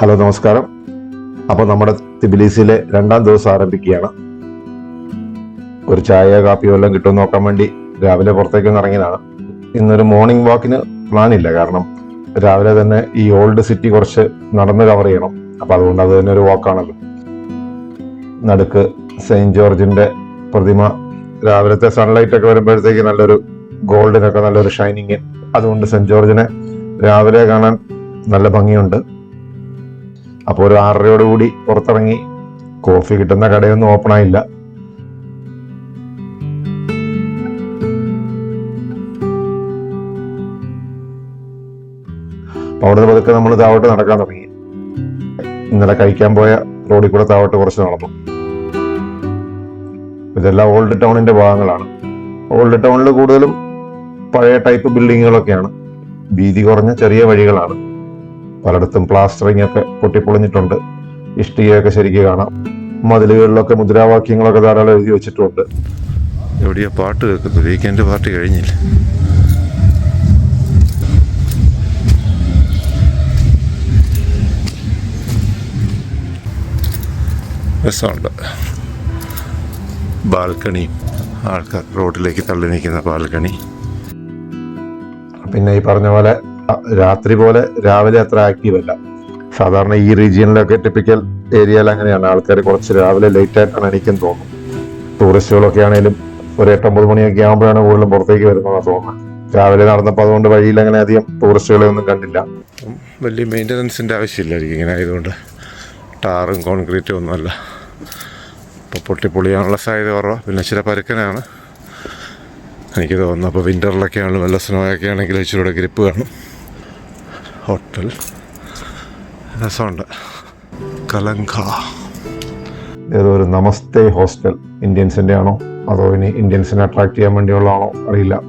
Hello നമസ്കാരം. അപ്പോൾ നമ്മുടെ തിബിലീസിലെ രണ്ടാം ദിവസം ആരംഭിക്കുകയാണ്. ഒരു ചായ കാപ്പിയോ എല്ലാം കിട്ടുമെന്ന് നോക്കാൻ വേണ്ടി രാവിലെ പുറത്തേക്ക് ഇറങ്ങിയതാണ്. ഇന്നൊരു മോർണിംഗ് വാക്കിന് പ്ലാൻ ഇല്ല. കാരണം രാവിലെ തന്നെ ഈ ഓൾഡ് സിറ്റി കുറച്ച് നടന്ന് കവർ ചെയ്യണം. അപ്പൊ അതുകൊണ്ട് അത് തന്നെ ഒരു വാക്കാണല്ലോ നടുക്ക് സെയിന്റ് ജോർജിന്റെ പ്രതിമ രാവിലത്തെ സൺലൈറ്റ് ഒക്കെ വരുമ്പോഴത്തേക്ക് നല്ലൊരു ഗോൾഡിനൊക്കെ നല്ലൊരു ഷൈനിങ് അതുകൊണ്ട് സെന്റ് ജോർജിനെ രാവിലെ കാണാൻ നല്ല ഭംഗിയുണ്ട്. അപ്പോൾ ഒരു ആറരയോട് കൂടി പുറത്തിറങ്ങി കോഫി കിട്ടുന്ന കടയൊന്നും ഓപ്പൺ ആയില്ല. അവിടെ പതുക്കെ നമ്മൾ താവോട്ട് നടക്കാൻ തുടങ്ങി. ഇന്നലെ കഴിക്കാൻ പോയ റോഡിൽ കൂടെ താവോട്ട് കുറച്ച് നടന്നു. ഇതെല്ലാം ഓൾഡ് ടൗണിന്റെ ഭാഗങ്ങളാണ്. ഓൾഡ് ടൗണിൽ കൂടുതലും പഴയ ടൈപ്പ് ബിൽഡിങ്ങുകളൊക്കെയാണ് വീതി കുറഞ്ഞ ചെറിയ വഴികളാണ്. പലയിടത്തും പ്ലാസ്റ്ററിംഗ് ഒക്കെ പൊട്ടിപ്പൊളിഞ്ഞിട്ടുണ്ട്. ഇഷ്ടികയൊക്കെ ശരിക്ക് കാണാം. മതിലുകളിലൊക്കെ മുദ്രാവാക്യങ്ങളൊക്കെ ധാരാളം എഴുതി വെച്ചിട്ടുണ്ട്. എവിടെയാ പാട്ട് കേൾക്കുന്നത്? വീക്കെൻഡ് പാർട്ടി കഴിഞ്ഞില്ല? രസമുണ്ട്. ബാൽക്കണി. ആൾക്കാർ റോഡിലേക്ക് തള്ളി നിൽക്കുന്ന ബാൽക്കണി. പിന്നെ ഈ പറഞ്ഞ പോലെ രാത്രി പോലെ രാവിലെ അത്ര ആക്റ്റീവ് അല്ല. സാധാരണ ഈ റീജിയനിലൊക്കെ ടിപ്പിക്കൽ ഏരിയയിൽ അങ്ങനെയാണ്. ആൾക്കാർ കുറച്ച് രാവിലെ ലേറ്റ് ആയിട്ടാണ് എനിക്കും തോന്നുന്നു ടൂറിസ്റ്റുകളൊക്കെ ആണെങ്കിലും ഒരു എട്ടൊമ്പത് മണിയൊക്കെ ആകുമ്പോഴാണ് കൂടുതലും പുറത്തേക്ക് വരുന്നതെന്നാണ് തോന്നുന്നത്. രാവിലെ നടന്നപ്പോൾ അതുകൊണ്ട് വഴിയിൽ അങ്ങനെ അധികം ടൂറിസ്റ്റുകളെ ഒന്നും കണ്ടില്ല. വലിയ മെയിന്റനൻസിന്റെ ആവശ്യമില്ലായിരിക്കും ഇങ്ങനെ ആയതുകൊണ്ട്. ടാറും കോൺക്രീറ്റും ഒന്നുമല്ല അപ്പോൾ പൊട്ടിപ്പൊളിയാനുള്ള സാധ്യത കുറവാണ് പിന്നെ ഇച്ചിരി പരുക്കനാണ്. എനിക്ക് തോന്നുന്നു. അപ്പോൾ വിന്ററിലൊക്കെ ആണെങ്കിലും വല്ല സ്നോയൊക്കെ ആണെങ്കിൽ ഇച്ചിരി കൂടെ ഗ്രിപ്പ് കാണും. ഹോട്ടൽ. രസമുണ്ട്. കലങ്ക. ഏതൊരു നമസ്തേ ഹോസ്റ്റൽ. ഇന്ത്യൻസിന്റെ ആണോ? അതോ ഇനി ഇന്ത്യൻസിനെ അട്രാക്ട് ചെയ്യാൻ വേണ്ടിയുള്ളതാണോ? അറിയില്ല.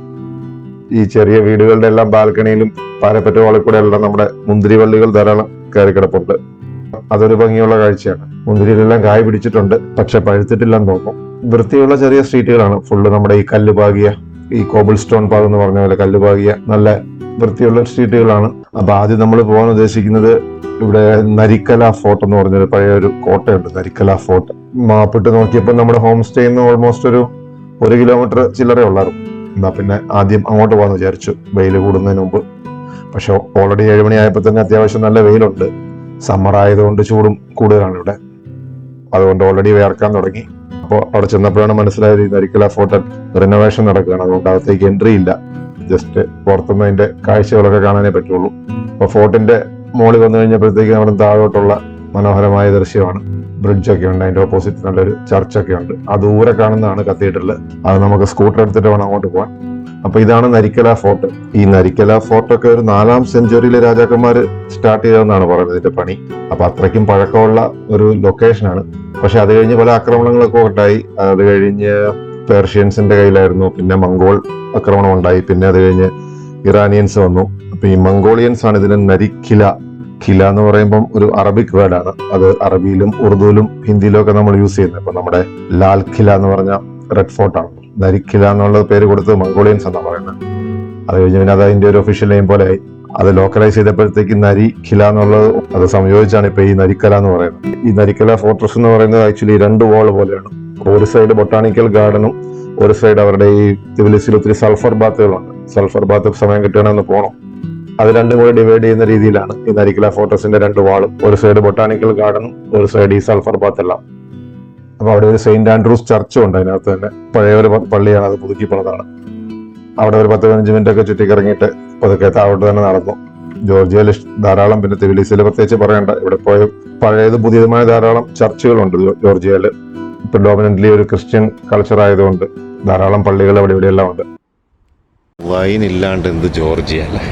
ഈ ചെറിയ വീടുകളുടെ എല്ലാം ബാൽക്കണിയിലും പാരപ്പറ്റ വാളിൽ കൂടെ എല്ലാം നമ്മുടെ മുന്തിരിവള്ളികൾ ധാരാളം കയറി കിടപ്പുണ്ട്. അതൊരു ഭംഗിയുള്ള കാഴ്ചയാണ്. മുന്തിരിയിലെല്ലാം കായ പിടിച്ചിട്ടുണ്ട്. പക്ഷെ പഴുത്തിട്ടില്ലെന്ന് തോന്നും വൃത്തിയുള്ള ചെറിയ സ്ട്രീറ്റുകളാണ്. ഫുള്ള് നമ്മുടെ ഈ കല്ലുപാകിയ ഈ കോബിൾ സ്റ്റോൺ പാത എന്ന് പറഞ്ഞ പോലെ കല്ലുപാകിയ നല്ല വൃത്തിയുള്ള സ്ട്രീറ്റുകളാണ്. അപ്പൊ ആദ്യം നമ്മൾ പോകാൻ ഉദ്ദേശിക്കുന്നത് ഇവിടെ നരിക്കല ഫോർട്ട് എന്ന് പറഞ്ഞൊരു പഴയ ഒരു കോട്ടയുണ്ട് നരിക്കല ഫോർട്ട്. മാപ്പിട്ട് നോക്കിയപ്പോൾ നമ്മുടെ ഹോം സ്റ്റേ നിന്ന് ഓൾമോസ്റ്റ് ഒരു ഒരു കിലോമീറ്റർ ചില്ലറേ ഉള്ളായിരുന്നു. എന്നാ പിന്നെ ആദ്യം അങ്ങോട്ട് പോകാന്ന് വിചാരിച്ചു വെയിൽ കൂടുന്നതിന് മുമ്പ്. പക്ഷെ ഓൾറെഡി ഏഴുമണി ആയപ്പോൾ തന്നെ അത്യാവശ്യം നല്ല വെയിലുണ്ട്. സമ്മർ ആയതുകൊണ്ട് ചൂടും കൂടുതലാണ് ഇവിടെ. അതുകൊണ്ട് ഓൾറെഡി വേർക്കാൻ തുടങ്ങി. അപ്പോൾ അവിടെ ചെന്നപ്പോഴാണ് മനസ്സിലായത് ഈ നരിക്കല ഫോർട്ട് റിനോവേഷൻ നടക്കുകയാണ്. അതുകൊണ്ട് അകത്തേക്ക് എൻട്രി ഇല്ല. ജസ്റ്റ് പുറത്തുനിന്ന് അതിന്റെ കാഴ്ചകളൊക്കെ കാണാനേ പറ്റുള്ളൂ. അപ്പോൾ ഫോർട്ടിന്റെ മോളിൽ വന്നു കഴിഞ്ഞപ്പോഴത്തേക്ക് നമ്മുടെ താഴോട്ടുള്ള മനോഹരമായ ദൃശ്യമാണ്. ബ്രിഡ്ജൊക്കെ ഉണ്ട് അതിന്റെ ഓപ്പോസിറ്റ് നല്ലൊരു ചർച്ചൊക്കെ ഉണ്ട്. ആ ദൂരെ കാണുന്നതാണ് കത്തീഡ്രൽ അത് നമുക്ക് സ്കൂട്ടർ എടുത്തിട്ട് വേണം അങ്ങോട്ട് പോകാൻ. അപ്പൊ ഇതാണ് നരിക്കല ഫോർട്ട്. ഈ നരിക്കല ഫോർട്ടൊക്കെ ഒരു നാലാം സെഞ്ചുറിയിലെ രാജാക്കന്മാർ സ്റ്റാർട്ട് ചെയ്തതെന്നാണ് പറയുന്നത് ഇതിന്റെ പണി. അപ്പൊ അത്രയ്ക്കും പഴക്കമുള്ള ഒരു ലൊക്കേഷനാണ് പക്ഷെ അത് കഴിഞ്ഞ് പല ആക്രമണങ്ങളൊക്കെ ഉണ്ടായി. അത് കഴിഞ്ഞ് പേർഷ്യൻസിന്റെ കയ്യിലായിരുന്നു. പിന്നെ മംഗോൾ ആക്രമണം ഉണ്ടായി പിന്നെ അത് കഴിഞ്ഞ് ഇറാനിയൻസ് വന്നു. അപ്പൊ ഈ മംഗോളിയൻസ് ആണ് ഇതിന് നരിക്കില ഖില എന്ന് പറയുമ്പം ഒരു അറബിക് വേർഡാണ്. അത് അറബിയിലും ഉറുദുവിലും ഹിന്ദിയിലും ഒക്കെ നമ്മൾ യൂസ് ചെയ്യുന്നത്. ഇപ്പൊ നമ്മുടെ ലാൽ ഖില എന്ന് പറഞ്ഞ റെഡ് ഫോർട്ടാണ് നരിക്കില എന്നുള്ള പേര് കൊടുത്ത് മംഗോളിയൻസ് എന്നാണ് പറയുന്നത്. അത് കഴിഞ്ഞ് പിന്നെ അത് അതിന്റെ ഒരു ഒഫീഷ്യൽ നെയിം പോലെ ആയി. അത് ലോക്കലൈസ് ചെയ്തപ്പോഴത്തേക്ക് ഖില എന്നുള്ളത് അത് സംയോജിച്ചാണ് ഇപ്പൊ ഈ നരിക്കല എന്ന് പറയുന്നത്. ഈ നരിക്കല ഫോർട്രസ് എന്ന് പറയുന്നത് ആക്ച്വലി രണ്ട് വാൾ പോലെയാണ്. ഒരു സൈഡ് ബൊട്ടാണിക്കൽ ഗാർഡനും ഒരു സൈഡ് അവരുടെ ഈ തിബിലിസിൽ ഒത്തിരി സൾഫർ ബാത്തുകളുണ്ട് സൾഫർ ബാത്ത് സമയം കിട്ടുകയാണെന്ന് പോകണം അത് രണ്ടും കൂടി ഡിവൈഡ് ചെയ്യുന്ന രീതിയിലാണ്. ഈ നരിക്കല ഫോട്ടോസിന്റെ രണ്ട് വാളും ഒരു സൈഡ് ബൊട്ടാണിക്കൽ ഗാർഡനും ഒരു സൈഡ് ഈ സൾഫർ ബാത്ത് എല്ലാം. അപ്പൊ അവിടെ ഒരു സെയിന്റ് ആൻഡ്രൂസ് ചർച്ചും ഉണ്ട് അതിനകത്ത് തന്നെ. പഴയ ഒരു പള്ളിയാണ് അത് പുതുക്കി അവിടെ ഒരു പത്ത് പതിനഞ്ച് മിനിറ്റ് ഒക്കെ ചുറ്റിക്കിറങ്ങിയിട്ട് പതുക്കെ താഴോട്ട് തന്നെ നടന്നു. ജോർജിയയിൽ ധാരാളം പിന്നെ തിബിലിസിൽ പ്രത്യേകിച്ച് പറയണ്ട. ഇവിടെ പോയ പഴയത് പുതിയതുമായ ധാരാളം ചർച്ചുകളുണ്ട് ജോർജിയയിൽ പ്രിഡോമിനന്റ്ലി ഒരു ക്രിസ്ത്യൻ കൾച്ചർ ആയതുകൊണ്ട് ധാരാളം പള്ളികൾ അവിടെ ഇവിടെയെല്ലാം ഉണ്ട്. വൈൻ ഇല്ലാണ്ട് എന്ത് ജോർജിയ അല്ലേ?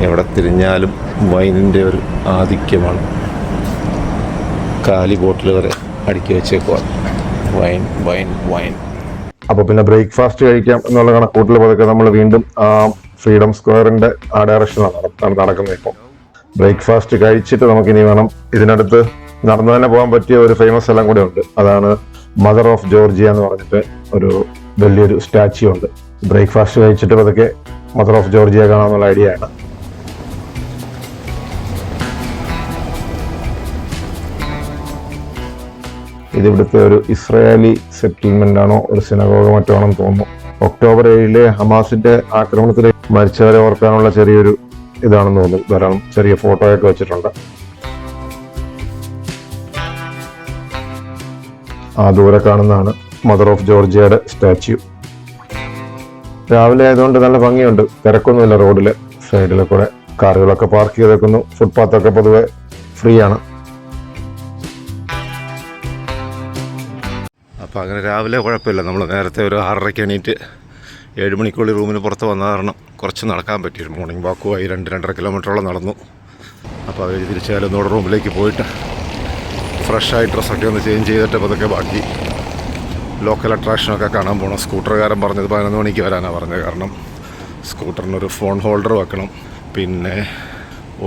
എവിടെ തിരിഞ്ഞാലും വൈനിന്റെ ഒരു ആധിക്യമാണ്. കാലി ബോട്ടിൽ വരെ അടുക്കി വെച്ചേക്കുവാണ് വൈൻ വൈൻ വൈൻ അപ്പോൾ പിന്നെ ബ്രേക്ക്ഫാസ്റ്റ് കഴിക്കാം എന്നുള്ള കണക്കൂട്ടിൽ പതുക്കെ നമ്മൾ വീണ്ടും ആ ഫ്രീഡം സ്ക്വയറിന്റെ ആ ഡയറക്ഷനാണ് നട- നടക്കുന്നത് ഇപ്പോൾ ബ്രേക്ക്ഫാസ്റ്റ് കഴിച്ചിട്ട് നമുക്കിനി വേണം ഇതിനടുത്ത് നടന്നു തന്നെ പോകാൻ പറ്റിയ ഒരു ഫേമസ് സ്ഥലം കൂടെ ഉണ്ട്. അതാണ് മദർ ഓഫ് ജോർജിയ എന്ന് പറഞ്ഞിട്ട് ഒരു വലിയൊരു സ്റ്റാച്യു ഉണ്ട്. ബ്രേക്ക്ഫാസ്റ്റ് കഴിച്ചിട്ട് അതൊക്കെ മദർ ഓഫ് ജോർജിയ കാണാമെന്നുള്ള ഐഡിയ ആണ്. ഇത് ഇവിടുത്തെ ഒരു ഇസ്രായേലി സെറ്റിൽമെന്റ് ആണോ ഒരു സിനഗോഗ മറ്റോ ആണെന്ന് തോന്നുന്നു. ഒക്ടോബർ ഏഴിലെ ഹമാസിന്റെ ആക്രമണത്തിൽ മരിച്ചവരെ ഓർക്കാനുള്ള ചെറിയൊരു ഇതാണെന്ന് തോന്നുന്നു. ധാരാളം ചെറിയ ഫോട്ടോയൊക്കെ വെച്ചിട്ടുണ്ട്. ആ ദൂരെ കാണുന്നതാണ് മദർ ഓഫ് ജോർജിയയുടെ സ്റ്റാച്യു രാവിലെ ആയതുകൊണ്ട് നല്ല ഭംഗിയുണ്ട്. തിരക്കൊന്നുമില്ല റോഡിൽ സൈഡിലെ കൂടെ കാറുകളൊക്കെ പാർക്ക് ചെയ്തേക്കുന്നു. ഫുട്പാത്തൊക്കെ പൊതുവെ ഫ്രീ ആണ്. അപ്പോൾ അങ്ങനെ രാവിലെ കുഴപ്പമില്ല. നമ്മൾ നേരത്തെ ഒരു ആറരയ്ക്ക് എണീറ്റ് ഏഴ് മണിക്കുള്ളിൽ റൂമിന് പുറത്ത് വന്ന കാരണം കുറച്ച് നടക്കാൻ പറ്റി. മോർണിംഗ് വാക്കുമായി രണ്ട് രണ്ടര കിലോമീറ്ററോളം നടന്നു. അപ്പോൾ അവർ തിരിച്ചാലും നമ്മുടെ റൂമിലേക്ക് പോയിട്ട് ഫ്രഷായി ഡ്രസ്സൊക്കെ ഒന്ന് ചേഞ്ച് ചെയ്തിട്ട് പതുക്കെ ബാക്കി ലോക്കൽ അട്രാക്ഷനൊക്കെ കാണാൻ പോകണം സ്കൂട്ടറുകാരൻ പറഞ്ഞത് പതിനൊന്ന് മണിക്ക് വരാനാണ് പറഞ്ഞത്. കാരണം സ്കൂട്ടറിനൊരു ഫോൺ ഹോൾഡർ വെക്കണം. പിന്നെ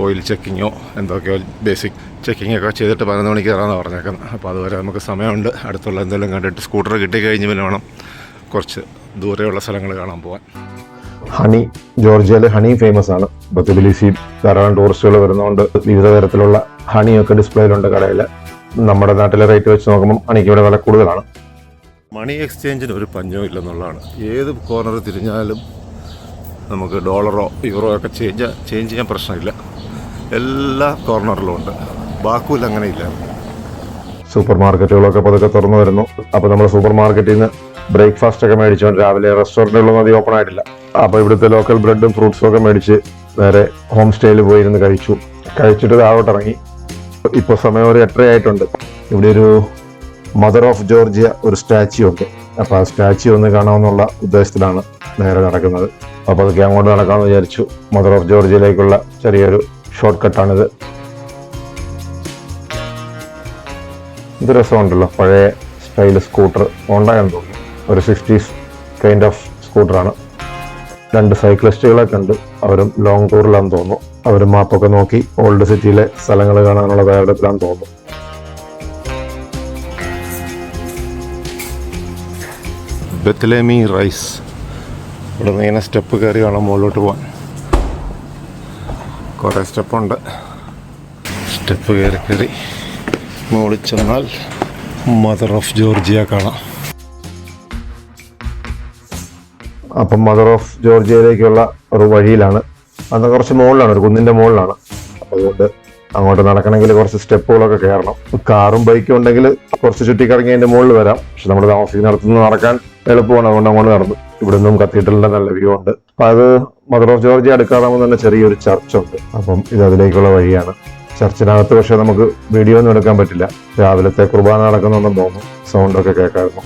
ഓയിൽ ചെക്കിങ്ങോ എന്തൊക്കെയോ ബേസിക് ചെക്കിങ്ങൊക്കെ ചെയ്തിട്ട് പതിനൊന്ന് മണിക്ക് കയറാമെന്നാണ് പറഞ്ഞേക്കുന്നത് അപ്പോൾ അതുവരെ നമുക്ക് സമയമുണ്ട്. അടുത്തുള്ള എന്തെങ്കിലും കണ്ടിട്ട് സ്കൂട്ടർ കിട്ടിക്കഴിഞ്ഞ് പിന്നെ വേണം കുറച്ച് ദൂരെയുള്ള സ്ഥലങ്ങൾ കാണാൻ പോകാൻ ഹണി ജോർജിയയിലെ ഹണി ഫേമസ് ആണ്. ഇപ്പൊ തിബിലിസി ധാരാളം ടൂറിസ്റ്റുകൾ വരുന്നതുകൊണ്ട് വിവിധ തരത്തിലുള്ള ഹണിയൊക്കെ ഡിസ്പ്ലേയിലുണ്ട് കടയിൽ നമ്മുടെ നാട്ടിലെ റേറ്റ് വെച്ച് നോക്കുമ്പോൾ അണിക്ക് ഇവിടെ വില കൂടുതലാണ്. മണി എക്സ്ചേഞ്ചിന് ഒരു പഞ്ഞവും ഇല്ലെന്നുള്ളതാണ്. ഏത് കോർണർ തിരിഞ്ഞാലും നമുക്ക് ഡോളറോ യൂറോ ഒക്കെ ചേഞ്ച് ചേഞ്ച് ചെയ്യാൻ പ്രശ്നമില്ല. എല്ലാ കോർണറിലും ഉണ്ട്. ബാക്കുവിൽ അങ്ങനെ ഇല്ല. സൂപ്പർ മാർക്കറ്റുകളൊക്കെ പതുക്കെ തുറന്നു വരുന്നു. അപ്പോൾ നമ്മൾ സൂപ്പർ മാർക്കറ്റിൽ നിന്ന് ബ്രേക്ക്ഫാസ്റ്റ് ഒക്കെ മേടിച്ചുകൊണ്ട് രാവിലെ റെസ്റ്റോറന്റുകളൊന്നും അധികം ഓപ്പൺ ആയിട്ടില്ല. അപ്പോൾ ഇവിടുത്തെ ലോക്കൽ ബ്രെഡും ഫ്രൂട്ട്സും ഒക്കെ മേടിച്ച് നേരെ ഹോം സ്റ്റേയിൽ പോയിരുന്ന് കഴിച്ചു. കഴിച്ചിട്ട് താഴോട്ട് ഇറങ്ങി ഇപ്പോൾ സമയം ഒരു എട്ടര ആയിട്ടുണ്ട് ഇവിടെ ഒരു മദർ ഓഫ് ജോർജിയ ഒരു സ്റ്റാച്യു ഉണ്ട് അപ്പോൾ ആ സ്റ്റാച്യു ഒന്ന് കാണാമെന്നുള്ള ഉദ്ദേശത്തിലാണ് നേരെ നടക്കുന്നത്. അപ്പോൾ അതൊക്കെ അങ്ങോട്ട് നടക്കാമെന്ന് വിചാരിച്ചു. മദർ ഓഫ് ജോർജിയയിലേക്കുള്ള ചെറിയൊരു ഷോർട്ട് കട്ടാണിത് ഇത് രസമുണ്ടല്ലോ. പഴയ സ്റ്റൈൽ സ്കൂട്ടർ ഉണ്ടായെന്ന് തോന്നുന്നു. ഒരു സിക്സ്റ്റീസ് കൈൻഡ് ഓഫ് സ്കൂട്ടറാണ് രണ്ട് സൈക്ലിസ്റ്റുകളെ കണ്ട് അവരും ലോങ് ടൂറിലാന്ന് തോന്നുന്നു. അവരും മാപ്പൊക്കെ നോക്കി ഓൾഡ് സിറ്റിയിലെ സ്ഥലങ്ങൾ കാണാനുള്ള തയ്യാറെടുപ്പിലാന്ന് തോന്നുന്നു. Betlemi Rise. ഇവിടെ നിന്ന് ഇങ്ങനെ സ്റ്റെപ്പ് കയറി വേണം മുകളിലോട്ട് പോകാൻ കുറേ സ്റ്റെപ്പുണ്ട്. സ്റ്റെപ്പ് കയറി കയറി മുകളിൽ ചെന്നാൽ മദർ ഓഫ് ജോർജിയ കാണാം. അപ്പം മദർ ഓഫ് ജോർജിയയിലേക്കുള്ള ഒരു വഴിയിലാണ് അത് കുറച്ച് മുകളിലാണ് ഒരു കുന്നിന്റെ മുകളിലാണ്. അതുകൊണ്ട് അങ്ങോട്ട് നടക്കണമെങ്കിൽ കുറച്ച് സ്റ്റെപ്പുകളൊക്കെ കയറണം. കാറും ബൈക്കും ഉണ്ടെങ്കിൽ കുറച്ച് ചുറ്റിക്കറങ്ങി അതിന്റെ മുകളിൽ വരാം. പക്ഷെ നമ്മൾ താമസിക്കുന്നിടത്തുനിന്ന് നടക്കാൻ എളുപ്പമാണ് അതുകൊണ്ട് അങ്ങോട്ട് നടന്നു. ഇവിടെ നിന്നും കത്തീഡ്രലിന്റെ നല്ല വ്യൂ ഉണ്ട്. അപ്പൊ അത് മദർ ഓഫ് ജോർജി അടുക്കാറാകുമ്പോൾ തന്നെ ചെറിയൊരു ചർച്ച് ഉണ്ട്. അപ്പം ഇത് അതിലേക്കുള്ള വഴിയാണ്. ചർച്ചിനകത്ത് പക്ഷെ നമുക്ക് വീഡിയോ ഒന്നും എടുക്കാൻ പറ്റില്ല. രാവിലത്തെ കുർബാന നടക്കുന്നുണ്ടെന്ന് തോന്നുന്നു. സൗണ്ടൊക്കെ കേൾക്കായിരുന്നു.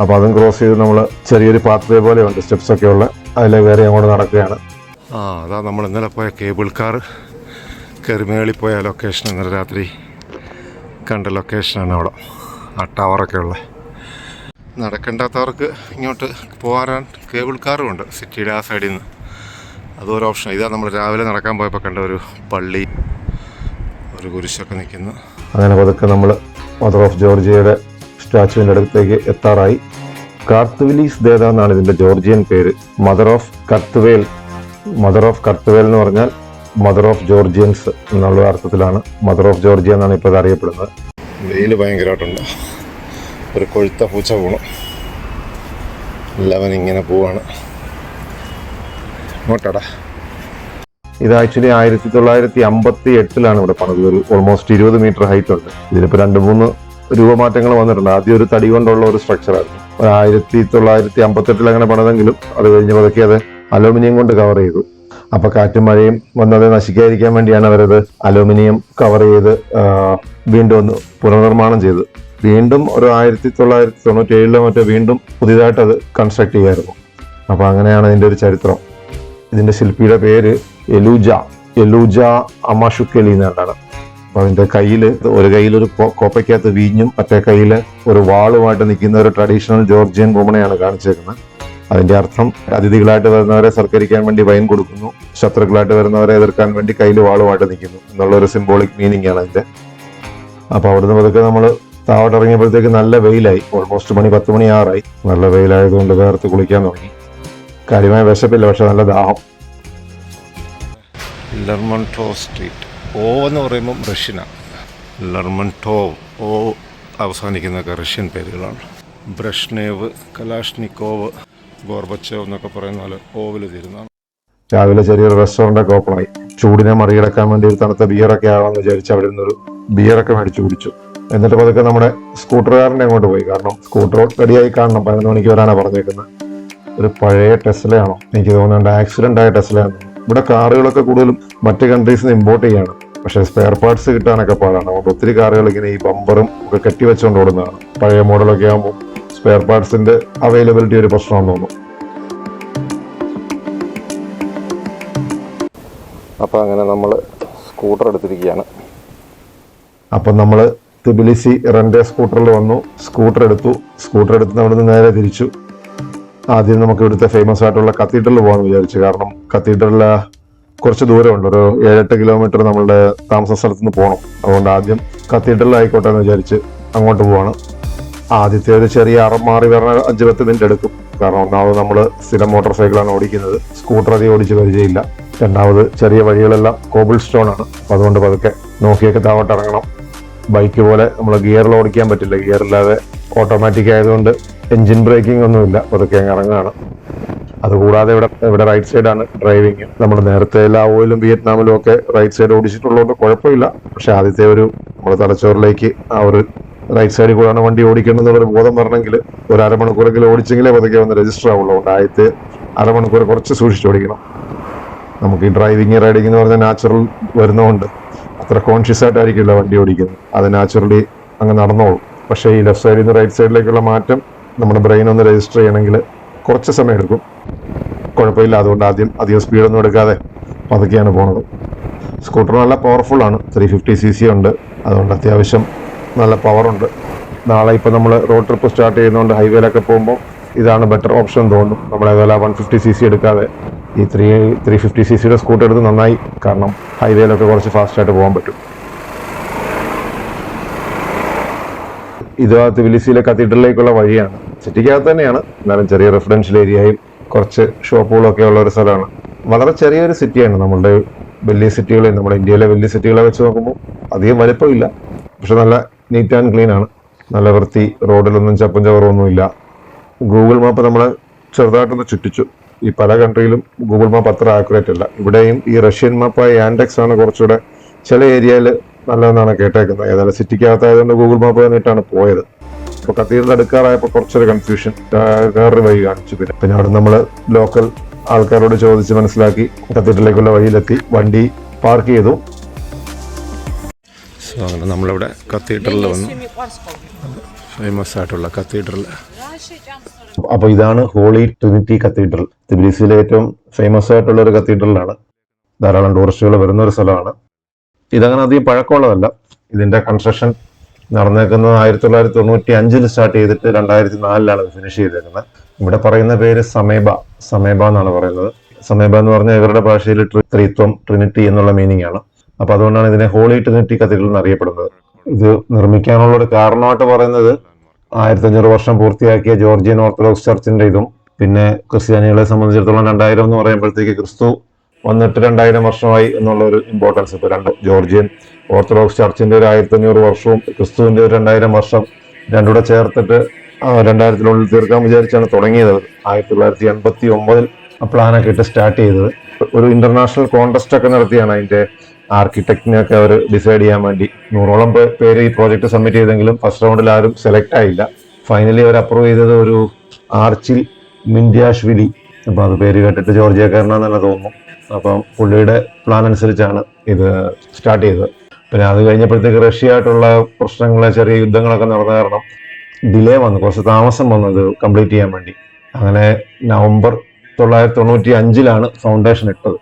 അപ്പോൾ അതും ക്രോസ് ചെയ്ത് നമ്മൾ ചെറിയൊരു പാത്വേ പോലെ ഉണ്ട് സ്റ്റെപ്സ് ഒക്കെ ഉള്ള. അതിലെ വേറെ അങ്ങോട്ട് നടക്കുകയാണ്. ആ അതാ നമ്മൾ ഇന്നലെ പോയ കേബിൾ കാർ. കരുമേളി പോയ ലൊക്കേഷൻ ഇന്നലെ രാത്രി കണ്ട ലൊക്കേഷനാണ് അവിടെ. ആ ടവറൊക്കെ ഉള്ളത് നടക്കേണ്ടാത്തവർക്ക് ഇങ്ങോട്ട് പോകാൻ കേബിൾ കാറും ഉണ്ട് സിറ്റിയുടെ ആ സൈഡിൽ നിന്ന് അതൊരു ഓപ്ഷൻ ഇതാ നമ്മൾ രാവിലെ നടക്കാൻ പോയപ്പോൾ കണ്ട ഒരു പള്ളി ഒരു കുരിശൊക്കെ നിൽക്കുന്നു. അങ്ങനെ പതുക്കെ നമ്മൾ മദർ ഓഫ് ജോർജിയയുടെ സ്റ്റാച്ചുവിന്റെ അടുത്തേക്ക് എത്താറായി. കാർത്തുവിലീസ് ദേദ എന്നാണ് ഇതിന്റെ ജോർജിയൻ പേര്. Mother of Kartvel mother of Kartvel എന്ന് പറഞ്ഞാൽ മദർ ഓഫ് ജോർജിയൻസ് എന്നുള്ള അർത്ഥത്തിലാണ്. മദർ ഓഫ് ജോർജിയ എന്നാണ് ഇപ്പോൾ ഇത് അറിയപ്പെടുന്നത്. വെയിൽ ഭയങ്കരമായിട്ടുണ്ട്. ഒരു കൊഴുത്ത പൂച്ച പോണു എല്ലാവരും ഇങ്ങനെ പോവാണ്. നോട്ടടാ ഇത് ആക്ച്വലി ആയിരത്തി തൊള്ളായിരത്തി അമ്പത്തി എട്ടിലാണ് ഇവിടെ പണിത്. ഒരു ഓൾമോസ്റ്റ് ഇരുപത് മീറ്റർ ഹൈറ്റ് ഉണ്ട്. ഇതിലിപ്പോൾ രണ്ട് മൂന്ന് രൂപമാറ്റങ്ങൾ വന്നിട്ടുണ്ട്. ആദ്യം ഒരു തടി കൊണ്ടുള്ള ഒരു സ്ട്രക്ചറായിരുന്നു ആയിരത്തി തൊള്ളായിരത്തി അമ്പത്തെട്ടിൽ അങ്ങനെ പണിതെങ്കിലും അത് കഴിഞ്ഞ് പതുക്കെ അത് അലൂമിനിയം കൊണ്ട് കവർ ചെയ്തു. അപ്പൊ കാറ്റും മഴയും വന്നത് നശിക്കാതിരിക്കാൻ വേണ്ടിയാണ് അവരത് അലൂമിനിയം കവർ ചെയ്ത് വീണ്ടും ഒന്ന് പുനർനിർമ്മാണം ചെയ്തു വീണ്ടും ഒരു ആയിരത്തി തൊള്ളായിരത്തി തൊണ്ണൂറ്റി ഏഴിലോ മറ്റോ വീണ്ടും പുതിയതായിട്ട് അത് കൺസ്ട്രക്ട് ചെയ്യായിരുന്നു അപ്പൊ അങ്ങനെയാണ് ഇതിന്റെ ഒരു ചരിത്രം. ഇതിന്റെ ശില്പിയുടെ പേര് എലൂജ എലൂജ അമാഷുക്കലി എന്നാണ്. അപ്പൊ അതിന്റെ കയ്യിൽ ഒരു കയ്യിൽ ഒരു കോപ്പയ്ക്കകത്ത് വീഞ്ഞും മറ്റേ കയ്യിൽ ഒരു വാളുമായിട്ട് നിൽക്കുന്ന ഒരു ട്രഡീഷണൽ ജോർജിയൻ വുമണെയാണ് കാണിച്ചേക്കുന്നത്. അതിന്റെ അർത്ഥം അതിഥികളായിട്ട് വരുന്നവരെ സൽക്കരിക്കാൻ വേണ്ടി വൈൻ കൊടുക്കുന്നു ശത്രുക്കളായിട്ട് വരുന്നവരെ എതിർക്കാൻ വേണ്ടി കയ്യിൽ വാളുമായിട്ട് നിൽക്കുന്നു എന്നുള്ള ഒരു സിംബോളിക് മീനിങ് ആണ് അതിന്റെ അപ്പൊ അവിടുന്ന് പതുക്കെ നമ്മൾ താവട്ട് ഇറങ്ങിയപ്പോഴത്തേക്ക് നല്ല വെയിലായി. ഓൾമോസ്റ്റ് മണി പത്ത് മണി ആറായി. നല്ല വെയിലായതുകൊണ്ട് വേർത്ത് കുളിക്കാൻ തുടങ്ങി. കാര്യമായ വിശപ്പില്ല പക്ഷെ നല്ല ദാഹം. ലർമൺടോ സ്ട്രീറ്റ് ഓ എന്ന് പറയുമ്പം റഷ്യനാണ് ലർമൺടോ ഓ അവസാനിക്കുന്നതൊക്കെ റഷ്യൻ പേരുകളാണ്. ബ്രഷ്നേവ് കലാഷ്നിക്കോവ് ഗോർബച്ചേവ് എന്നൊക്കെ പറയുന്ന പോലെ ഓവൽ തീരുന്നതാണ്. രാവിലെ ചെറിയൊരു റെസ്റ്റോറന്റ് ഒക്കെ ഓപ്പണായി. ചൂടിനെ മറികടക്കാൻ വേണ്ടി ഒരു തണുത്ത ബിയറൊക്കെ ആവാമെന്ന് വിചാരിച്ച് അവിടെ നിന്നൊരു ബിയറൊക്കെ മേടിച്ച് കുടിച്ചു. എന്നിട്ട് പതുക്കെ നമ്മുടെ സ്കൂട്ടറുകാരന്റെ അങ്ങോട്ട് പോയി. കാരണം സ്കൂട്ടർ റെഡിയായി കാണണം. പതിനൊന്ന് മണിക്ക് വരാനാണ് പറഞ്ഞേക്കുന്നത് ഒരു പഴയ ടെസ്ലയാണോ? എനിക്ക് തോന്നുന്നുണ്ട് ആക്സിഡന്റ് ആയ ടെസ്ലയാണ് ഇവിടെ കാറുകളൊക്കെ കൂടുതലും മറ്റ് കൺട്രീസിൽ നിന്ന് ഇമ്പോർട്ട് ചെയ്യാണ്. പക്ഷേ സ്പെയർ പാർട്സ് കിട്ടാനൊക്കെ പാടാണ്. അതുകൊണ്ട് ഒത്തിരി കാറുകൾ ഇങ്ങനെ ഈ ബമ്പറും ഒക്കെ കെട്ടി വെച്ചുകൊണ്ട് ഓടുന്നതാണ്. പഴയ മോഡലൊക്കെ ആകുമ്പോൾ സ്പെയർ പാർട്സിന്റെ അവൈലബിലിറ്റി ഒരു പ്രശ്നമാണെന്ന് തോന്നുന്നു. അപ്പോൾ അങ്ങനെ നമ്മൾ സ്കൂട്ടർ എടുത്തിരിക്കുകയാണ്. അപ്പം നമ്മൾ തിബിലിസി റെന്റെ സ്കൂട്ടറിൽ വന്നു. സ്കൂട്ടർ എടുത്തു. സ്കൂട്ടർ എടുത്ത് നിന്ന് നേരെ തിരിച്ചു. ആദ്യം നമുക്ക് ഇവിടുത്തെ ഫേമസ് ആയിട്ടുള്ള കത്തീഡ്രലിൽ പോകാമെന്ന് വിചാരിച്ചു. കാരണം കത്തീഡ്രലിൽ കുറച്ച് ദൂരമുണ്ട്. ഒരു ഏഴെട്ട് കിലോമീറ്റർ നമ്മളുടെ താമസ സ്ഥലത്ത് നിന്ന് പോകണം. അതുകൊണ്ട് ആദ്യം കത്തീഡ്രലിൽ ആയിക്കോട്ടെ എന്ന് വിചാരിച്ച് അങ്ങോട്ട് പോവാണ്. ആദ്യത്തെ ഒരു ചെറിയ അറം മാറി വരണ അഞ്ച് പത്ത് മിനിറ്റ് എടുക്കും. കാരണം ഒന്നാമത് നമ്മൾ സ്ഥിരം മോട്ടോർ സൈക്കിളാണ് ഓടിക്കുന്നത്. സ്കൂട്ടർ അധികം ഓടിച്ച് പരിചയമില്ല. രണ്ടാമത് ചെറിയ വഴികളെല്ലാം കോബിൾ സ്റ്റോൺ ആണ്. അതുകൊണ്ട് പതുക്കെ നോക്കിയൊക്കെ താവട്ട് ഇറങ്ങണം. ബൈക്ക് പോലെ നമ്മൾ ഗിയറിൽ ഓടിക്കാൻ പറ്റില്ല. ഗിയർ ഇല്ലാതെ ഓട്ടോമാറ്റിക് ആയതുകൊണ്ട് എൻജിൻ ബ്രേക്കിംഗ് ഒന്നുമില്ല. പതുക്കെ അങ്ങ് ഇറങ്ങുകയാണ്. അതുകൂടാതെ ഇവിടെ ഇവിടെ റൈറ്റ് സൈഡാണ് ഡ്രൈവിങ് നമ്മൾ നേരത്തെ ലാവോയിലും വിയറ്റ്നാമിലും ഒക്കെ റൈറ്റ് സൈഡ് ഓടിച്ചിട്ടുള്ളതുകൊണ്ട് കുഴപ്പമില്ല. പക്ഷെ ആദ്യത്തെ ഒരു നമ്മുടെ തലച്ചോറിലേക്ക് ആ ഒരു റൈറ്റ് സൈഡിൽ കൂടെയാണ് വണ്ടി ഓടിക്കേണ്ടതെന്നുള്ളൊരു ബോധം വരണമെങ്കിൽ ഒരു അരമണിക്കൂറെങ്കിലും ഓടിച്ചെങ്കിലേ പതുക്കെ വന്ന് രജിസ്റ്റർ ആവുള്ളൂ. ആദ്യത്തെ അരമണിക്കൂർ കുറച്ച് സൂക്ഷിച്ച് ഓടിക്കണം. നമുക്ക് ഈ ഡ്രൈവിങ് റൈഡിങ് എന്ന് പറഞ്ഞാൽ നാച്ചുറൽ വരുന്നതുകൊണ്ട് അത്ര കോൺഷ്യസ് ആയിട്ടായിരിക്കില്ല വണ്ടി ഓടിക്കുന്നത്. അത് നാച്ചുറലി അങ്ങ് നടന്നോളും. പക്ഷേ ഈ ലെഫ്റ്റ് സൈഡിൽ നിന്ന് റൈറ്റ് സൈഡിലേക്കുള്ള മാറ്റം നമ്മുടെ ബ്രെയിൻ ഒന്ന് രജിസ്റ്റർ ചെയ്യണമെങ്കിൽ കുറച്ച് സമയം എടുക്കും. കുഴപ്പമില്ല. അതുകൊണ്ട് ആദ്യം അധികം സ്പീഡൊന്നും എടുക്കാതെ പതുക്കെയാണ് പോണത്. സ്കൂട്ടർ നല്ല പവർഫുൾ ആണ്. ത്രീ ഫിഫ്റ്റി സി സി ഉണ്ട്. അതുകൊണ്ട് അത്യാവശ്യം നല്ല പവറുണ്ട് നാളെ ഇപ്പോൾ നമ്മൾ റോഡ് ട്രിപ്പ് സ്റ്റാർട്ട് ചെയ്യുന്നതുകൊണ്ട് ഹൈവേയിലൊക്കെ പോകുമ്പോൾ ഇതാണ് ബെറ്റർ ഓപ്ഷൻ തോന്നും. നമ്മളേതുപോലെ വൺ ഫിഫ്റ്റി സി സി എടുക്കാതെ ഈ ത്രീ ത്രീ ഫിഫ്റ്റി സി സിയുടെ സ്കൂട്ടർ എടുത്ത് നന്നായി കാരണം ഹൈവേയിലൊക്കെ കുറച്ച് ഫാസ്റ്റായിട്ട് പോകാൻ പറ്റും. ഇത് തിബിലിസിയിലെ കത്തീഡ്രലിലേക്കുള്ള വഴിയാണ്. സിറ്റിക്കകത്ത് തന്നെയാണ്. എന്നാലും ചെറിയ റെസിഡൻഷ്യൽ ഏരിയയും കുറച്ച് ഷോപ്പുകളൊക്കെ ഉള്ള ഒരു സ്ഥലമാണ്. വളരെ ചെറിയൊരു സിറ്റിയാണ് നമ്മുടെ വലിയ സിറ്റികളെ നമ്മുടെ ഇന്ത്യയിലെ വലിയ സിറ്റികളെ വെച്ച് നോക്കുമ്പോൾ അധികം വലിപ്പമില്ല. പക്ഷെ നല്ല നീറ്റ് ആൻഡ് ക്ലീൻ ആണ്. നല്ല വൃത്തി റോഡിലൊന്നും ചപ്പും ചവറൊന്നും ഇല്ല. ഗൂഗിൾ മാപ്പ് നമ്മളെ ചെറുതായിട്ടൊന്ന് ചുറ്റിച്ചു. ഈ പല കൺട്രിയിലും ഗൂഗിൾ മാപ്പ് അത്ര ആക്യുറേറ്റ് അല്ല. ഇവിടെയും ഈ റഷ്യൻ മാപ്പായ ആൻഡെക്സ് ആണ് കുറച്ചുകൂടെ ചില ഏരിയയിൽ നല്ലതെന്നാണ് കേട്ടേക്കുന്നത്. ഏതായാലും സിറ്റിക്കകത്തായതുകൊണ്ട് ഗൂഗിൾ മാപ്പ് തന്നിട്ടാണ് പോയത്. അപ്പോൾ കത്തീഡ്രൽ എടുക്കാറായപ്പോൾ കുറച്ചൊരു കൺഫ്യൂഷൻ വേറൊരു വഴി കാണിച്ചു പിന്നെ. പിന്നെ അവിടെ നമ്മൾ ലോക്കൽ ആൾക്കാരോട് ചോദിച്ച് മനസ്സിലാക്കി കത്തീഡ്രലിലേക്കുള്ള വഴിയിലെത്തി. വണ്ടി പാർക്ക് ചെയ്തു. സോ അങ്ങനെ നമ്മളിവിടെ കത്തീഡ്രലിൽ വന്നു. ഫേമസ് ആയിട്ടുള്ള കത്തീഡ്രൽ അപ്പോൾ ഇതാണ് ഹോളി ട്രിനിറ്റി കത്തീഡ്രൽ തിബിലിസിയിലെ ഏറ്റവും ഫേമസ് ആയിട്ടുള്ള ഒരു കത്തീഡ്രലാണ്. ധാരാളം ടൂറിസ്റ്റുകൾ വരുന്ന ഒരു സ്ഥലമാണ്. ഇതങ്ങനെ അധികം പഴക്കമുള്ളതല്ല. ഇതിന്റെ കൺസ്ട്രക്ഷൻ നടന്നേക്കുന്നത് ആയിരത്തി തൊള്ളായിരത്തി തൊണ്ണൂറ്റി അഞ്ചിൽ സ്റ്റാർട്ട് ചെയ്തിട്ട് രണ്ടായിരത്തി നാലിലാണ് ഫിനിഷ് ചെയ്തേക്കുന്നത്. ഇവിടെ പറയുന്ന പേര് സമേബ. സമേബ എന്നാണ് പറയുന്നത്. സമേബ എന്ന് പറഞ്ഞാൽ ഇവരുടെ ഭാഷയിൽ ത്രിത്വം ട്രിനിറ്റി എന്നുള്ള മീനിങ് ആണ്. അപ്പൊ അതുകൊണ്ടാണ് ഇതിനെ ഹോളി ട്രിനിറ്റി കത്തീഡ്രൽ എന്ന് അറിയപ്പെടുന്നത് ഇത് നിർമ്മിക്കാനുള്ള ഒരു കാരണമായിട്ട് പറയുന്നത് ആയിരത്തി അഞ്ഞൂറ് വർഷം പൂർത്തിയാക്കിയ ജോർജിയൻ ഓർത്തഡോക്സ് ചർച്ചിന്റെ ഇതും പിന്നെ ക്രിസ്ത്യാനികളെ സംബന്ധിച്ചിടത്തോളം രണ്ടായിരം എന്ന് പറയുമ്പോഴത്തേക്ക് ക്രിസ്തു വന്നിട്ട് രണ്ടായിരം വർഷമായി എന്നുള്ള ഒരു ഇമ്പോർട്ടൻസ് ഇപ്പൊ രണ്ട് ജോർജിയൻ ഓർത്തഡോക്സ് ചർച്ചിന്റെ ഒരു ആയിരത്തി അഞ്ഞൂറ് വർഷവും ക്രിസ്തുവിന്റെ ഒരു രണ്ടായിരം വർഷം രണ്ടുകൂടെ ചേർത്തിട്ട് രണ്ടായിരത്തിനുള്ളിൽ തീർക്കാൻ വിചാരിച്ചാണ് തുടങ്ങിയത്. ആയിരത്തി തൊള്ളായിരത്തി എൺപത്തി ഒമ്പതിൽ പ്ലാനൊക്കെ ഇട്ട് സ്റ്റാർട്ട് ചെയ്തത്. ഒരു ഇന്റർനാഷണൽ കോൺടെസ്റ്റ് ഒക്കെ നടത്തിയാണ് അതിന്റെ ആർക്കിടെക്റ്റിനെയൊക്കെ അവർ ഡിസൈഡ് ചെയ്യാൻ വേണ്ടി. നൂറോളം പേര് ഈ പ്രോജക്റ്റ് സബ്മിറ്റ് ചെയ്തെങ്കിലും ഫസ്റ്റ് റൗണ്ടിൽ ആരും സെലക്ട് ആയില്ല. ഫൈനലി അവർ അപ്രൂവ് ചെയ്തത് ഒരു ആർച്ചിൽ മിൻഡ്യാഷ്വിലി അപ്പം അത് പേര് കേട്ടിട്ട് ജോർജിയക്കാരനാന്ന് തോന്നുന്നു. അപ്പം പുള്ളിയുടെ പ്ലാൻ അനുസരിച്ചാണ് ഇത് സ്റ്റാർട്ട് ചെയ്തത്. പിന്നെ അത് കഴിഞ്ഞപ്പോഴത്തേക്ക് റഷ്യ ആയിട്ടുള്ള പ്രശ്നങ്ങൾ ചെറിയ യുദ്ധങ്ങളൊക്കെ നടന്ന കാരണം ഡിലേ വന്നു. കുറച്ച് താമസം വന്നു ഇത് കംപ്ലീറ്റ് ചെയ്യാൻ വേണ്ടി. അങ്ങനെ നവംബർ തൊള്ളായിരത്തി തൊണ്ണൂറ്റി അഞ്ചിലാണ് ഫൗണ്ടേഷൻ ഇട്ടത്.